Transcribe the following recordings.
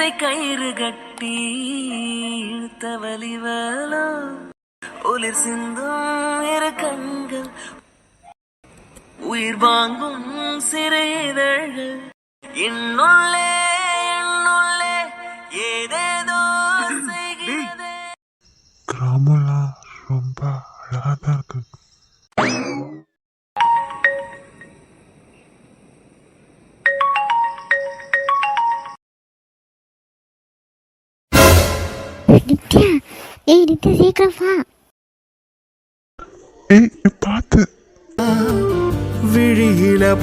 இதயத்தை கயிறு கட்டி இழுத்த வலிவலோ ஒளிர் சிந்தும் இரு கண்கள் உயிர் வாங்கும் சிறு இதழ்கள் என்னுள்ளே என்னுள்ளே ஏதேதோ கிராமம்லாம் ரொம்ப அழகாக தான் இருக்கு.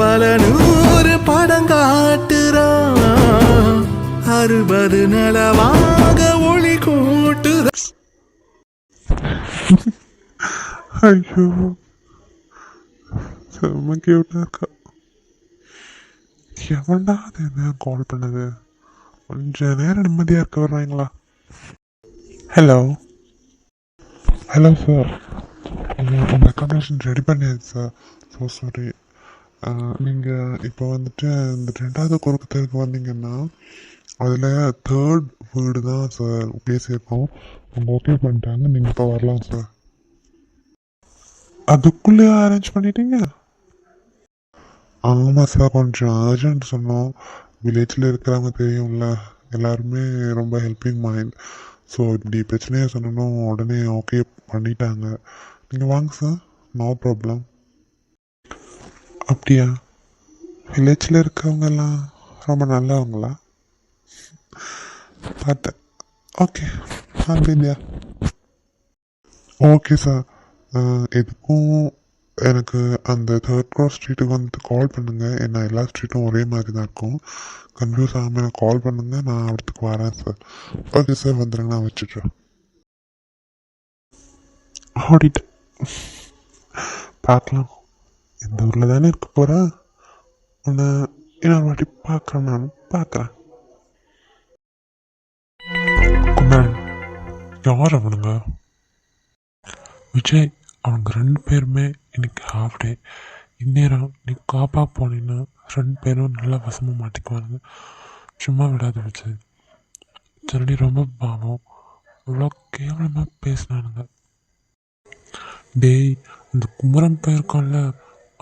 பல நூறு படம் காட்டுறான். அறுபது நலவாக ஒளி கூட்டுற ஐயோ. செம்ம கியூட்டாக இருக்கா. எவன்டா அது என்ன கால் பண்ணது? கொஞ்ச நேரம் நிம்மதியாக இருக்க வர்றாங்களா ஹலோ ஹலோ சார் உங்கள் அக்காமடேஷன் ரெடி பண்ணியாச்சு சார் ஸோ சாரி நீங்கள் இப்போ வந்துட்டு இந்த ரெண்டாவது குறுக்கு தெருக்கு வந்தீங்கன்னா அதில் தேர்ட் வீடு தான் சார் பேசியிருக்கோம். அவங்க ஓகே பண்ணிட்டாங்க நீங்கள் இப்போ வரலாம் சார் அதுக்குள்ளே அரேஞ்ச் பண்ணிட்டீங்க? ஆமாம் சார் கொஞ்சம் அர்ஜென்ட் சொன்னோம். வில்லேஜில் இருக்கிறவங்க தெரியும்ல எல்லாருமே ரொம்ப ஹெல்பிங் மைண்ட் ஸோ இப்படி பிரச்சனையை சொன்னோம் உடனே ஓகே பண்ணிட்டாங்க. நீங்கள் வாங்க சார் நோ ப்ராப்ளம் அப்படியா? வில்லேஜில் இருக்கவங்க எல்லாம் ரொம்ப நல்லவங்களா? பார்த்தேன். ஓகே வாங்க இல்லையா ஓகே சார் எதுக்கும் எனக்கு அந்த தேர்ட் க்ராஸ் ஸ்ட்ரீட்டுக்கு வந்துட்டு கால் பண்ணுங்கள் ஏன்னா எல்லா ஸ்ட்ரீட்டும் ஒரே மாதிரி தான் இருக்கும். கன்ஃபியூஸ் ஆகாமல் எனக்கு கால் பண்ணுங்கள் நான் இடத்துக்கு வரேன் சார் ஓகே சார் வந்துடுங்க நான் வச்சுட்றேன் ஓடிட்டேன் பார்க்கலாம். இந்த ஊரில் தானே இருக்க போகிறேன் உன்னை இன்னொரு வாட்டி பார்க்குறேன் நான் பார்க்குறேன். குமரன் யார் அவனுங்க? விஜய் அவனுக்கு ரெண்டு பேருமே இன்னைக்கு ஹாஃப் டே இந்நேரம் நீ காப்பா போனீங்கன்னா ரெண்டு பேரும் நல்லா வசமாக மாட்டிக்குவாங்க. சும்மா விடாத விஜய். சரி ரொம்ப பாவம். இவ்வளோ கேவலமாக பேசினானுங்க. டேய் அந்த குமரன் போயிருக்கான்ல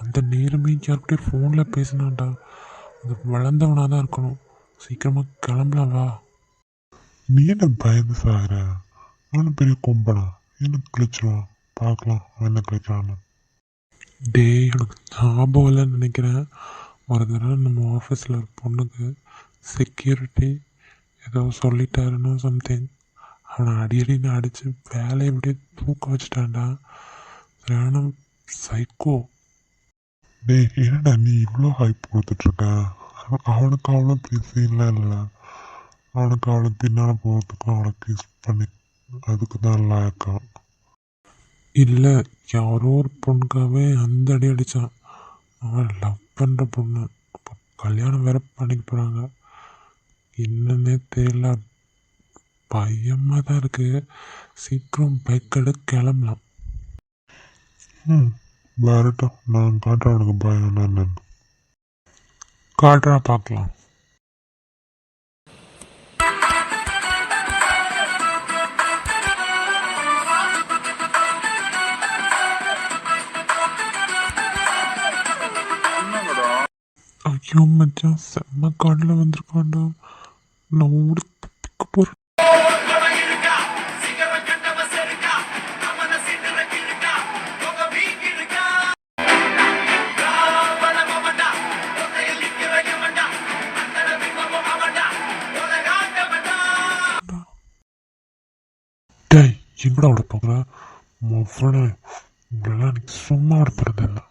அந்த நேரமே யார்கிட்டயும் ஃபோனில் பேசினான்டா. அது வளர்ந்தவனாக தான் இருக்கணும். சீக்கிரமாக கிளம்பலாம் வா. நீ என்ன பயந்து சாகிற? அவனு பெரிய கொம்பனா என்ன கிழிச்சிருவான் பார்க்கலாம். அவன் என்ன கிழிச்சான்னு டேய் எனக்கு ஞாபகம் இல்லைன்னு நினைக்கிறேன். ஒரு தடவை நம்ம ஆஃபீஸில் ஒரு பொண்ணுக்கு செக்யூரிட்டி ஏதோ சொல்லிட்டாருன்னு சம்திங் அவனை அடியடின்னு அடித்து வேலையை அப்படியே தூக்க வச்சுட்டான்டா. சரியான சைக்கோ டேய் என்னடா நீ இவ்வளோ ஹைப் கொடுத்துட்ருக்க அவனுக்கு அவளும் பேசிலாம் இல்லை. அவனுக்கு அவளுக்கு பின்னால் போகிறதுக்கும் அவளை கிஸ் பண்ணி அதுக்கு தான் லாயக்கம் இல்லை யாரோ ஒரு பொண்ணுக்காகவே அந்த அடி அடித்தான் அவன் லவ் பண்ணுற பொண்ணு. இப்போ கல்யாணம் வேற பண்ணிக்க போகிறாங்க என்னன்னே தெரியல. பயமாக தான் இருக்குது சீக்கிரம் பைக் கிளம்பலாம். ம் வரட்டும் நான் காட்டுறேன் அவனுக்கு பயம் என்னன்னு. காட்டுறேன் பார்க்கலாம். ஐயோ மச்சான் செம்ம காட்டில் வந்திருக்காண்டா நான் ஊர் டேய் விட போகிற மொவ்வனை உங்களெல்லாம் எனக்கு சும்மா விட போகிறது இல்லை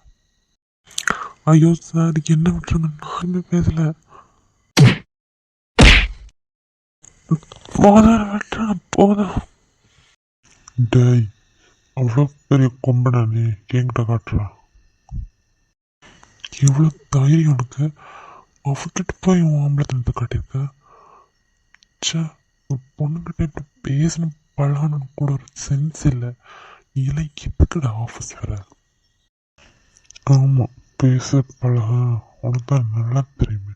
ஐயோ சார் என்ன விட்டுருங்க? நானுமே பேசல. போதும் விட்டுருங்க போதும். டேய் அவ்வளோ பெரிய கொம்பனா நீ. என்கிட்ட காட்டுறா. எவ்வளோ தைரியம் உனக்கு? விட்டுட்டு போய் உன் ஆம்பளத்தை காட்டியிருக்க? ச்சே ஒரு பொண்ணுக்கிட்ட இப்படி பேசணும். பழகணும்னு கூட ஒரு சென்ஸ் இல்லை. இல்லை எதுக்குடா ஆஃபீஸ் வர? ஆமாம் பேச பழகா உனக்கு தான் நல்லா தெரியுமே.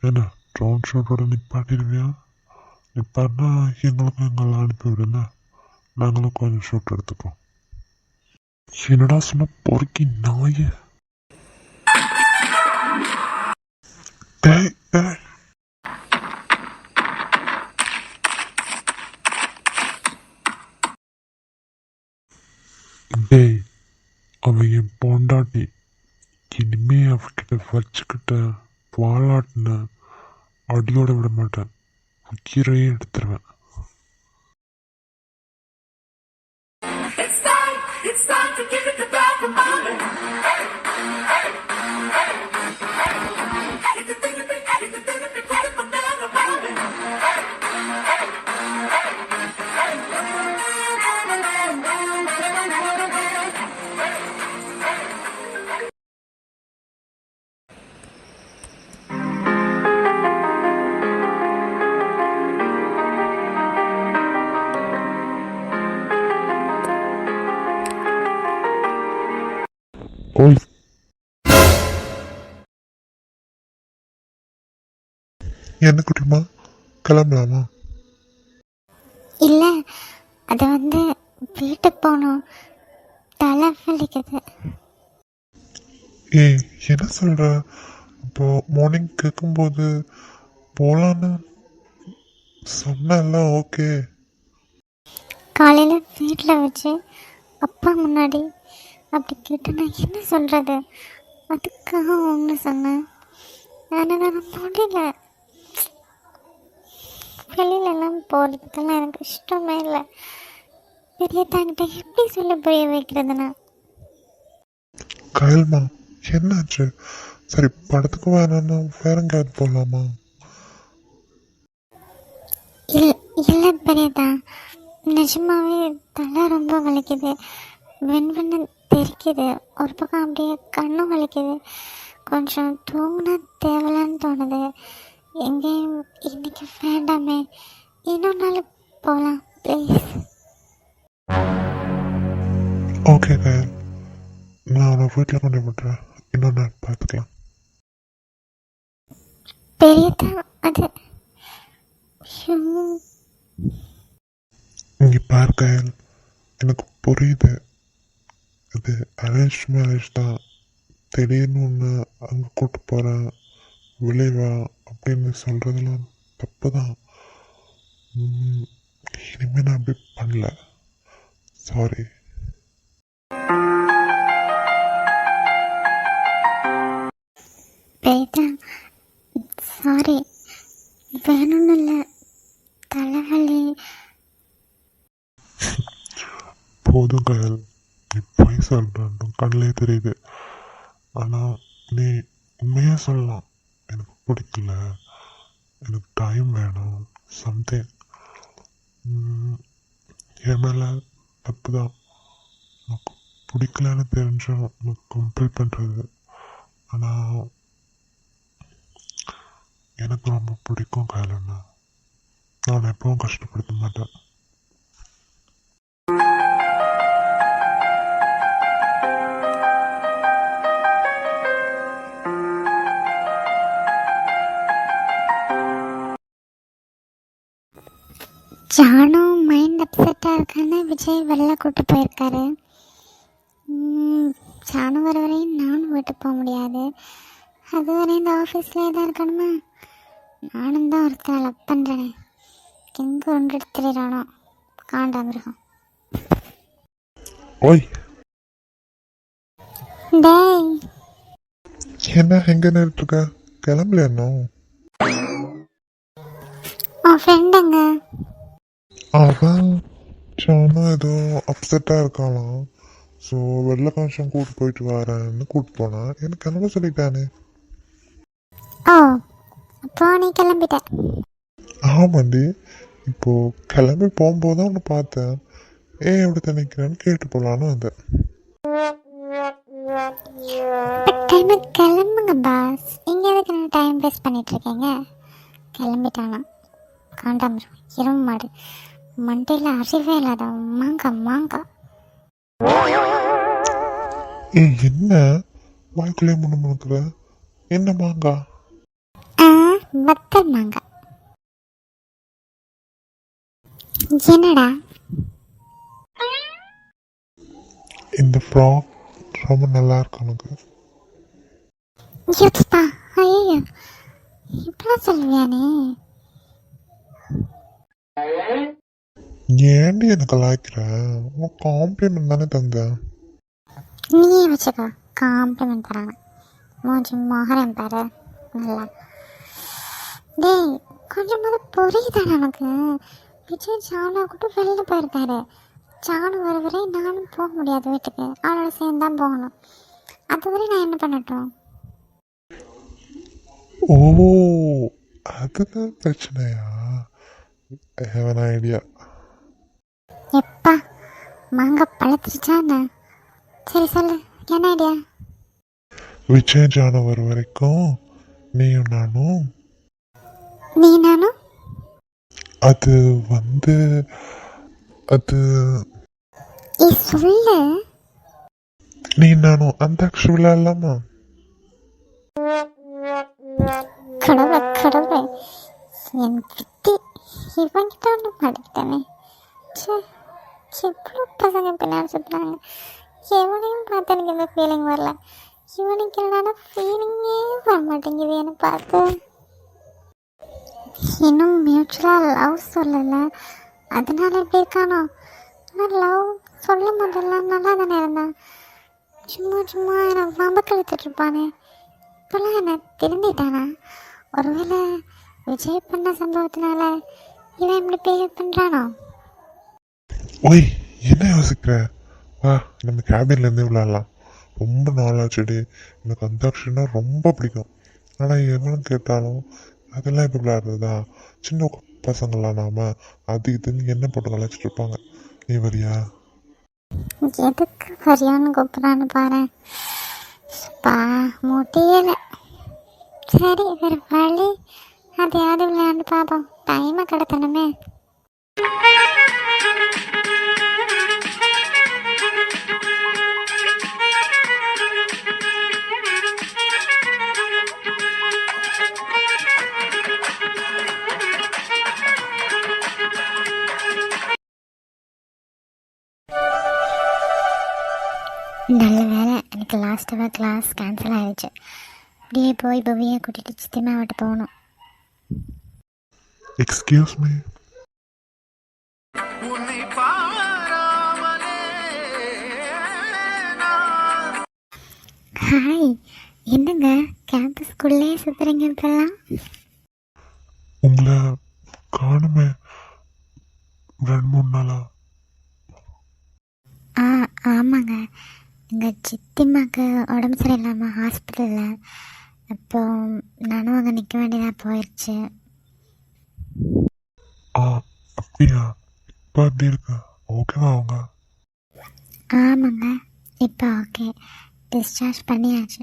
என்ன ட்ரோன் ஷூட்டோட நிப்பாட்டிடுவியா நிப்பாட்டினா எங்களுக்கும் எங்களை அனுப்பி விடுங்க. நாங்களும் கொஞ்சம் ஷூட் எடுத்துக்கிறோம் என்னடா சொன்ன பொறுக்கி நாய? தேய் டேய் டேய். அவன் என் பொண்டாட்டி இனிமே அவகிட்ட வச்சுக்கிட்ட வாழாட்டின அடியோட விட மாட்டேன் உயிரையே எடுத்துருவேன் It's time, it's time to give it the back of mommy. கிளம்பலாமா? இல்லை அது வந்து வீட்டுக்கு போகணும். தலை வலிக்குது. ஏய் என்ன சொல்ற? இப்போ மார்னிங் கேட்கும்போது போலான்னு சொன்னல ஓகே காலையில் வீட்டில் வச்சு அப்பா முன்னாடி அப்படி கேட்டு நான் என்ன சொல்கிறது அதுக்காக ஒன்று சொன்னேன். ஆனால் நான் முடியல. வெளியிலலாம் போகிறதுக்கெல்லாம் எனக்கு இஷ்டமே இல்லை. பெரியத்தாங்கிட்ட எப்படி சொல்ல புரிய வைக்கிறதுனா? கயல்மா என்னாச்சு? சரி படத்துக்கு வேணாம்னா வேற எங்கேயாவது போகலாமா இல்லை பெரியதா நிஜமாவே தலை ரொம்ப வலிக்குது. வெண்வெண்ணு தெரிக்குது. ஒரு பக்கம் அப்படியே கண்ணும் வலிக்குது. கொஞ்சம் தூங்கினா தேவலான்னு தோணுது. எங்கேயும் இன்னைக்கு வேண்டாமே. இன்னொரு நாள் போகலாம் ப்ளீஸ் ஓகே கயல் நான் அவனை வீட்டில் கொண்டு விட்டுறேன். இன்னொரு நாள் பார்த்துக்கலாம். பெரியதா? அது இங்கே பாரு கயல் எனக்கு புரியுது. இது அரேஞ்ச் மேரேஜ் தான். திடீர்னு ஒன்று அங்கே கூட்டு போகிறேன் விளைவா அப்படின்னு சொல்கிறதெல்லாம் தப்பு தான் இனிமேல் நான் அப்படி பண்ணல. சாரி சாரி வேணும்னு இல்லை. தலைவலி. போதும் கயல். நீ பொய் சொல்கிறன்னு கண்ணிலே தெரியுது. ஆனால் நீ உண்மையாக சொல்லலாம். எனக்கு பிடிக்கல. எனக்கு டைம் வேணும். சம்திங் என் மேலே தப்பு தான் எனக்கு பிடிக்கலன்னு தெரிஞ்சும் எனக்கு கம்பல் பண்ணுறது ஆனால் எனக்கு ரொம்ப பிடிக்கும் கயலண்ணா நான் எப்பவும் கஷ்டப்படுத்த மாட்டேன். ஜானு மைண்ட் அப்செட்டாக இருக்கான்னு விஜய் வெளில கூட்டு போயிருக்காரு. ஜானு வர வரையும் நானும் வீட்டுக்கு போக முடியாது. அது வரையும் இந்த ஆஃபீஸ்லேயே தான் இருக்கணுமா? நானும் தான் ஒருத்தரை லவ் பண்ணுறேனே எங்கே ஒன்று எடுத்துறானோ காண்டாமிருகம் ஓய். டேய். என்ன எங்க நின்றுருக்க கிளம்பல இன்னும்? உன் ஃப்ரெண்டுங்க அவன் சானும் ஏதோ அப்செட்டாக இருக்காளாம். ஸோ வெளில ஃபங்க்ஷன் கூட்டு போயிட்டு வரேன்னு கூட்டு போனான். எனக்கு கிளம்ப சொல்லிட்டானே. ஓ அப்போ நீ கிளம்பிட்ட. ஆமாண்டி. இப்போ கிளம்பி போகும்போது தான் பார்த்தேன். ஏன் எப்படி தனிக்கிறேன்னு கேட்டு போகலான்னு வந்தேன். டைமு கிளம்புங்க பாஸ் இங்கே எதுக்கு நான் டைம் வேஸ்ட் பண்ணிட்டு இருக்கீங்க? கிளம்பிட்டானா காண்டாமிருகம் எறும்பு மாடு. மண்டையில் அறிவே இல்லாத மாங்கா மாங்கா. ஏய் என்ன? வாய்க்குள்ளே முன்னு முணுக்குற என்ன மாங்கா? ஆ வத்தல் மாங்காய் என்னடா? இந்த ஃப்ராக் ரொம்ப நல்லா இருக்கு உனக்கு. யூப்பா ஐயோ இப்படிலாம் சொல்லுவியானே? ஏன்டி எனக்கு லாய்க்கிற உன் காம்ப்ளிமெண்ட் தானே தந்தேன் நீயே வச்சுக்கோ. காம்ப்ளிமெண்ட் தராங்க. மூஞ்சி மோகரம் பாரு. நல்லா. டேய் கொஞ்சமாவது புரியுதா எனக்கு விஜய் சாவனா கூட வெளில போயிருக்காரு. சாணு வர வரை நானும் போக முடியாது வீட்டுக்கு. அவளோட சேர்ந்து தான் போகணும் அதுவரை நான் என்ன பண்ணட்டும்? ஓ அதுதான் பிரச்சனையா? ஹேவன் ஐடியா எப்பா மாங்காய் பழத்துருச்சா என்ன சரி சொல்லு என்ன ஐடியா விஜய் ஜான வர வரைக்கும் நீயும் நானும். நீ நானும்? அது வந்து அது ஏ சொல்லு. நீ நானும் அந்த விளையாடலாமா கடவுளை கடவுளை. என் விட்டி இவங்கிட்ட ஒன்று மாட்டிக்கிட்டமே ச்சே. எவ்வளோ பசங்க பின்னாடி சுற்றுறாங்க எவனையும் பார்த்து எனக்கு இந்த ஃபீலிங் வரல. இவனுக்கு என்னடா ஃபீலிங்கே வர மாட்டேங்குது என்னை பார்த்து. இன்னும் மியூச்சுவலாக லவ் சொல்லலை. அதனால எப்படி இருக்கானோ? ஆனால் லவ் சொல்லும் போதெல்லாம் நல்லா தானே இருந்தான். சும்மா சும்மா என்னை வம்பு இழுத்துட்டு இருப்பானே. இப்போல்லாம் என்னை திருந்திட்டானா? ஒருவேளை விஜய் பண்ண சம்பவத்தினால இவன் இப்படி பிஹேவ் பண்ணுறானோ ஒய் என்ன யோசிக்கிற? வா நம்ம கேபின்லேருந்து விளையாடலாம். ரொம்ப நாளாச்சுடி. எனக்கு அந்தாட்சின்னா ரொம்ப பிடிக்கும். ஆனால் எவ்வளோ கேட்டாலும் அதெல்லாம் இப்போ விளையாடுறதா? சின்ன பசங்களாம் நாம? அது இதுன்னு என்ன போட்டு கலாச்சிட்டு இருப்பாங்க. நீ வரியா? எதுக்கு வரியான்னு கூப்பிட்றான்னு பாரு பா முடியல. சரி வேறு வழி. அதையாவது விளையாண்டு பார்ப்போம். டைமை கடத்தணுமே. நல்ல வேலை. எனக்கு லாஸ்ட் அவர் கிளாஸ் கேன்சல் ஆயிடுச்சு. அப்படியே போய் பவியை கூட்டிகிட்டு சித்திமாவட்ட போகணும். எக்ஸ்கியூஸ் மீ ஹாய் என்னங்க? கேம்பஸ்குள்ளே சுற்றுறீங்க இப்பெல்லாம்? உங்களை காணுமே. ரெண்டு மூணு நாளா? ஆ ஆமாங்க. எங்கள் சித்திம்மாக்கு உடம்பு சரியில்லாமல் ஹாஸ்பிட்டலில் அப்போ நானும் அங்கே நிற்க வேண்டியதாக போயிடுச்சு ஆ அப்படியா? இப்போ எப்படி இருக்கு? ஓகேவா அவங்க? ஆமாங்க இப்போ ஓகே டிஸ்சார்ஜ் பண்ணியாச்சு.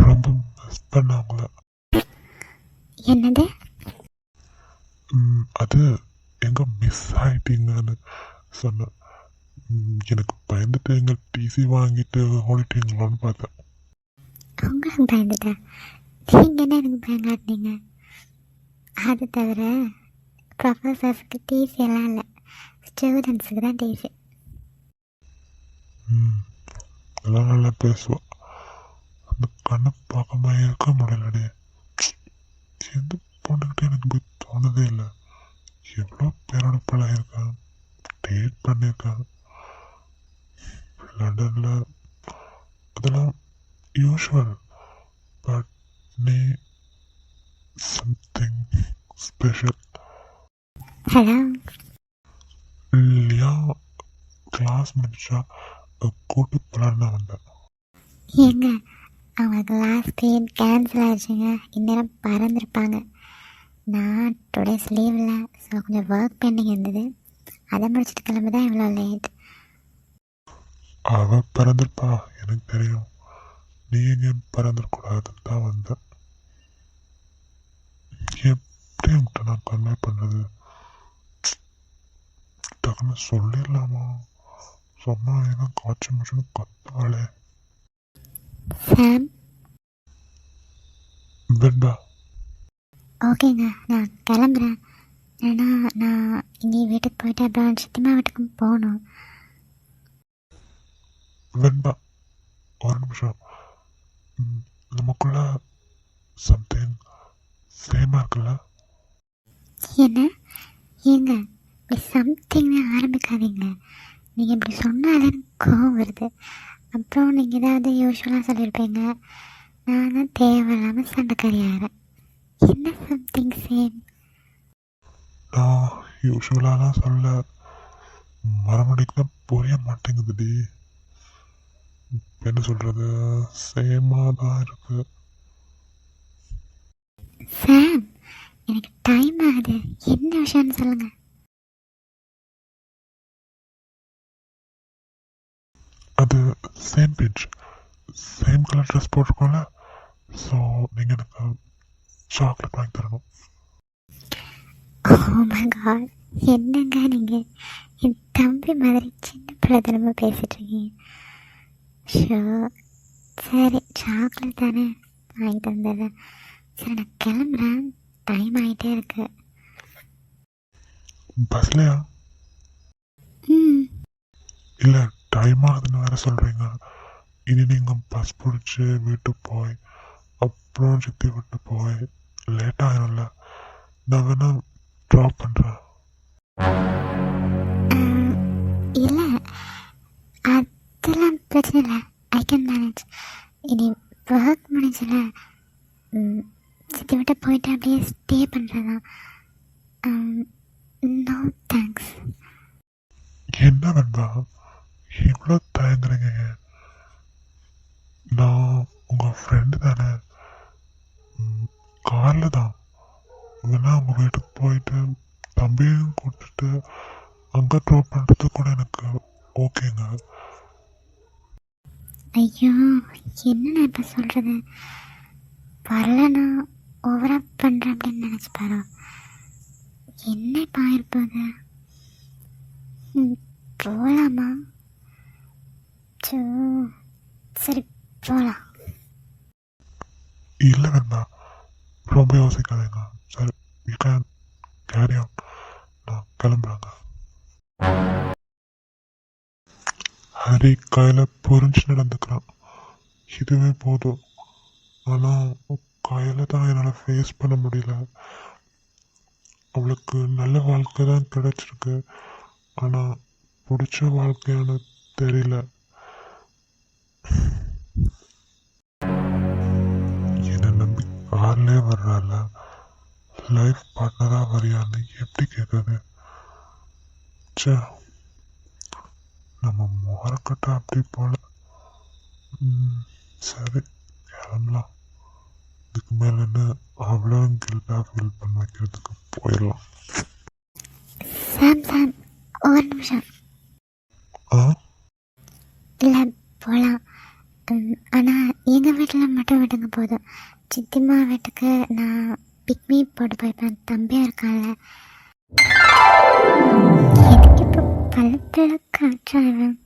ரொம்ப மிஸ் பண்ண அவங்கள என்னது அது எங்க மிஸ் ஆயிட்டீங்கன்னு சொன்னேன் எனக்கு பயந்துட்டு எங்க டிசி வாங்கிட்டு ஓடிட்டீங்களான்னு பார்த்தேன் உங்களுக்கு பயந்துட்டேன் நீங்கள் என்ன எனக்கு பயங்காட்டினீங்க அது தவிர ப்ரொஃபஸர்ஸ்க்கு டிசி எல்லாம் இல்லை ஸ்டூடெண்ட்ஸுக்கு தான் டிசி ம், எல்லாம் நல்லா பேசுவா அந்த கண்ணை பார்க்காம இருக்க முடியலடி எந்த பொண்ணுக்கிட்ட எனக்கு இப்படி தோணதே இல்லை எவ்வளோ பேரோட பழகிருக்கேன் டேட் பண்ணியிருக்கேன் லண்டனில் அதெல்லாம் யூஷுவல் பட் நீ சம்திங் ஸ்பெஷல் ஹலோ இல்லையா? கிளாஸ் முடிச்சா கூட்டு போலான்னு தான் வந்தேன். ஏங்க அவங்களுக்கு லாஸ்ட் பீரியட் கேன்சல் ஆயிடுச்சுங்க இந்நேரம் பறந்துருப்பாங்க. நான் டுடேஸ் லீவில் ஸோ கொஞ்சம் ஒர்க் பெண்டிங் இருந்தது. அதை முடிச்சுட்டு கிளம்பி தான் இவ்வளோ லேட் அவ பிறந்திருப்பா. எனக்கு தெரியும். நீ எங்க பிறந்திருக்கூடாதுன்னு தான் வந்தேன். எப்படி உன்கிட்ட நான் கன்வே பண்ணது? டக்குன்னு சொல்லிடலாமா? சொன்னா ஏன்னா காய்ச்சல் முடிச்சுன்னு கத்தாளே சாம் வெண்பா ஓகேங்க நான் கிளம்புறேன். ஏன்னா நான் இனி வீட்டுக்கு போயிட்டு அப்புறம் சித்திமா வீட்டுக்கு போகணும். வெண்பா ஒரு நிமிஷம். நமக்குள்ள சம்திங் சேமாக இருக்குல்ல? என்ன? ஏங்க இப்படி சம்திங்னு ஆரம்பிக்காதீங்க. நீங்கள் இப்படி சொன்னாலே கோவம் வருது. அப்புறம் நீங்கள் ஏதாவது யூஸ்வலாக சொல்லியிருப்பீங்க நான் தான் தேவையில்லாமல் சண்டைக்காரி ஆகிறேன் என்ன சம்திங் சேம் நான் யூஸ்வலாலாம் சொல்ல மறுபடிக்கு தான் புரிய மாட்டேங்குதுடி. என்ன சொல்கிறது சேமாக தான் இருக்குது சாம் எனக்கு டைம் ஆகுது. என்ன விஷயம்னு சொல்லுங்கள் அது same pinch same colour dress போட்டிருக்கோம்ல? So நீங்கள் எனக்கு சாக்லேட் வாங்கி தரணும். காட் என்னங்க நீங்கள் என் தம்பி மாதிரி சின்ன பிள்ளைத்தனமாக பேசிட்டு இருக்கீங்க. ஷோ சரி சாக்லேட் தானே வாங்கி தந்தது. சரி நான் கிளம்புறேன். டைம் ஆகிட்டே இருக்கு. பஸ்லையா ம். இல்லை டைம் ஆகுதுன்னு வேற சொல்கிறீங்க இனி நீங்கள் பஸ் பிடிச்சி வீட்டுக்கு போய் அப்புறம் சித்தி விட்டு போய் லேட் ஆகிடும்ல நான் வேணா ட்ராப் பண்ணுறேன் பிரச்சனை இல்லை ஐ கேன் மேனேஜ் இனி ஒர்க் முடிஞ்சல சித்தி விட்டு போயிட்டு அப்படியே ஸ்டே பண்ணுறதான் நோ தேங்க்ஸ் என்ன நண்பா? இவ்வளோ தயங்குறீங்க. நான் உங்கள் ஃப்ரெண்டு தானே. காரில் தான். வேணா உங்கள் வீட்டுக்கு போயிட்டு தம்பியும் கொடுத்துட்டு அங்கே ட்ராப் பண்ணுறது கூட எனக்கு ஓகேங்க ஐயோ என்ன நான் இப்போ சொல்கிறது வரலனா ஓவராக பண்ணுறேன் அப்படின்னு நினச்சி பாரு. என்ன இப்போ ஆயிருப்போது போகலாமா சோ சரி போகலாம் இல்லை வேண்டா. ரொம்ப யோசிக்காதீங்க. சரி யூ கேன் கேரி ஆன் நான் கிளம்புறாங்க. ஹரி கையில் புரிஞ்சு நடந்துக்கிறான். இதுவே போதும். ஆனால் கையில் தான் என்னால் ஃபேஸ் பண்ண முடியல. அவளுக்கு நல்ல வாழ்க்கை தான் கிடைச்சிருக்கு. ஆனால் பிடிச்ச வாழ்க்கையானு தெரியல. என்னை நம்பி கார்லேயே வர்றால. லைஃப் பார்ட்னராக வரியான்னு எப்படி கேட்குது ச்சே நம்ம முகரக்கட்ட அப்படி போல. சரி கிளம்பலாம். இதுக்கு மேலே என்ன அவ்வளோ கில்ட்டாக ஃபீல் பண்ண வைக்கிறதுக்கு போயிடலாம். சாம் சாம் ஒரு நிமிஷம். ஆ? இல்லை போகலாம் ஆனால் எங்கள் வீட்டில் மட்டும் விடுங்க போதும். சித்திம்மா வீட்டுக்கு நான் பிக்மி போட்டு போயிருப்பேன் தம்பியாக இருக்கான்ல. எதுக்கு இப்போ பள்ளத்தில் காற்றாவேன்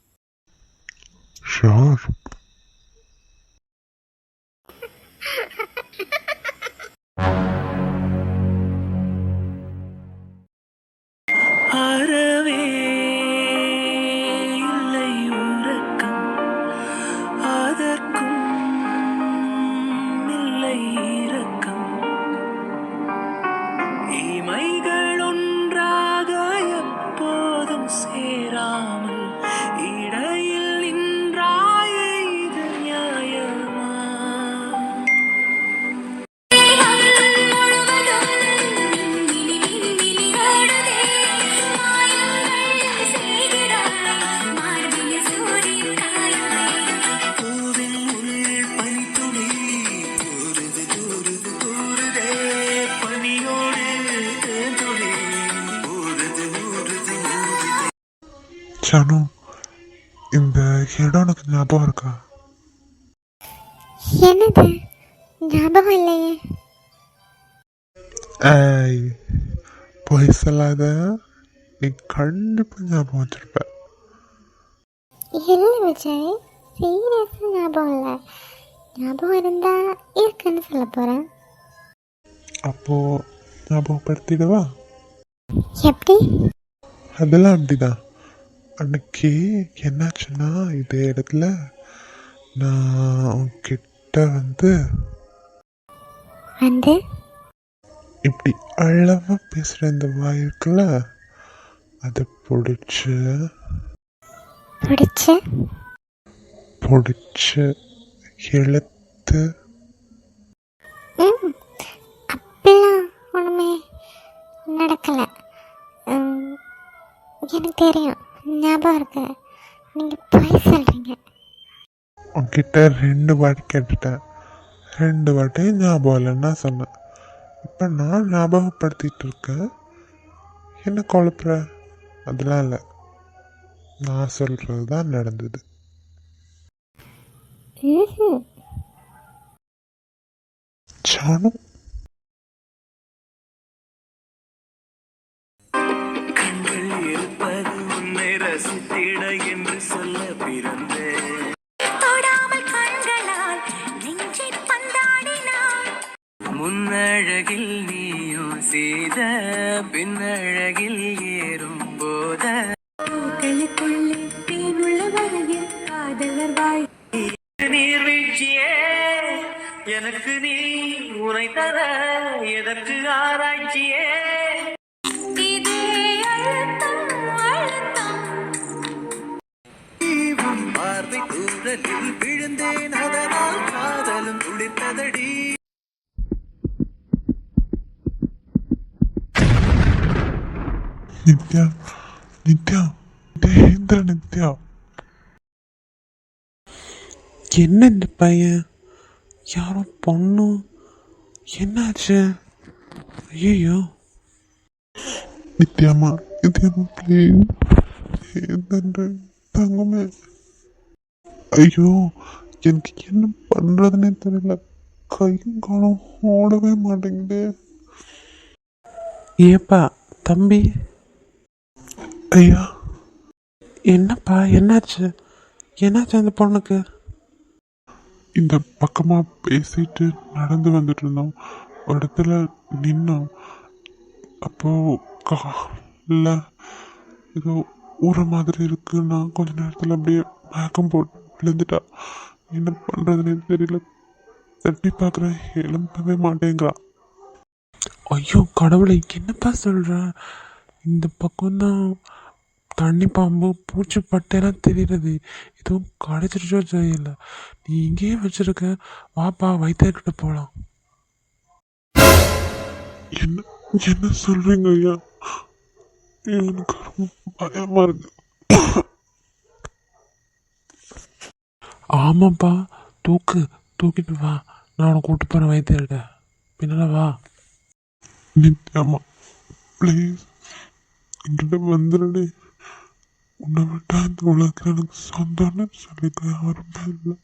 சனு இந்த இடம் உனக்கு ஞாபகம் இருக்கா? என்னது? ஞாபகம் இல்லையே. ஏய் பொய் சொல்லாத. நீ கண்டிப்பாக ஞாபகம் வச்சிருப்ப. இல்லை விஜய் சீரியஸாக ஞாபகம் இல்லை. ஞாபகம் இருந்தால் இருக்குன்னு சொல்ல போகிறேன் அப்போ ஞாபகப்படுத்திடவா? எப்படி? அதெல்லாம் அப்படிதான். அன்னைக்கு என்னாச்சுன்னா இதே இடத்துல நான் உன்கிட்ட வந்து வந்து இப்படி அழகா பேசுகிற இந்த வாய் இருக்குல்ல அதை பிடிச்சி. பிடிச்சி? பிடிச்சி இழுத்து. அப்படிலாம் ஒன்றுமே நடக்கலை. எனக்கு தெரியும். ஞாபகம் இருக்கு. நீங்கள் போய் சொல்கிறீங்க உன்கிட்ட ரெண்டு வாட்டி கேட்டுட்டேன். ரெண்டு வாட்டி ஞாபகம் இல்லைன்னா சொன்னேன். இப்போ நான் ஞாபகப்படுத்திட்டு இருக்கேன். என்ன குழப்புற? அதெல்லாம் இல்லை. நான் சொல்கிறது தான் நடந்தது. ம் சாணு கண்கள் இருப்பது ரசித்திட என்று சொல்ல பிறந்தேன். முன்னழகில் நீயும் செய்த பின்னழகில் ஏறும் போத. நீர்வீழ்ச்சியே எனக்கு நீ உரை தர எதற்கு ஆராய்ச்சியே? பார்வை தூரத்தில் விழுந்தேன். அதனால் காதலும் துளிர்த்ததடி. நித்யா நித்யா தேந்திர நித்யா. என்ன இந்த பையன்? யாரோ பொண்ணு? என்னாச்சு? ஐயோ நித்யாமா நித்யாமா ப்ளீஸ் எந்த தங்கமே? ஐயோ எனக்கு என்ன பண்ணுறதுனே தெரியல. கையும் காலம் ஓடவே மாட்டேங்குது. ஏப்பா தம்பி. ஐயா. என்னப்பா என்னாச்சு? என்னாச்சு அந்த பொண்ணுக்கு? இந்த பக்கமாக பேசிட்டு நடந்து வந்துட்டு இருந்தோம். ஒரு இடத்துல நின்னோம். அப்போது காலில் ஏதோ ஊற மாதிரி இருக்கு. நான் கொஞ்ச நேரத்தில் அப்படியே மயக்கம் போட்டு விழுந்துட்டா. என்ன பண்ணுறதுனே தெரியல. தட்டி பார்க்குறேன் எழும்பவே மாட்டேங்கிறா. ஐயோ கடவுளை என்னப்பா சொல்கிற இந்த பக்கம்தான் தண்ணி பாம்பு பூச்சி பட்டையெல்லாம் தெரியுறது. எதுவும் கடைச்சிருச்சோ தெரியல. நீ இங்கேயே வச்சிருக்க. வாப்பா வைத்தியர்கிட்ட போகலாம் என்ன என்ன சொல்கிறீங்க ஐயா? எனக்கு ரொம்ப பயமாக இருக்கு. ஆமாப்பா தூக்கு தூக்கிட்டு வா. நான் உன்னை கூட்டு போகிறேன் வைத்தியர்கிட்ட. பின்னால வா. நித்யாமா ப்ளீஸ் என்கிட்ட வந்துடுடி உன்னை விட்டா இந்த உலகத்தில் எனக்கு சொந்தம்னு சொல்லிக்க யாருமே இல்லை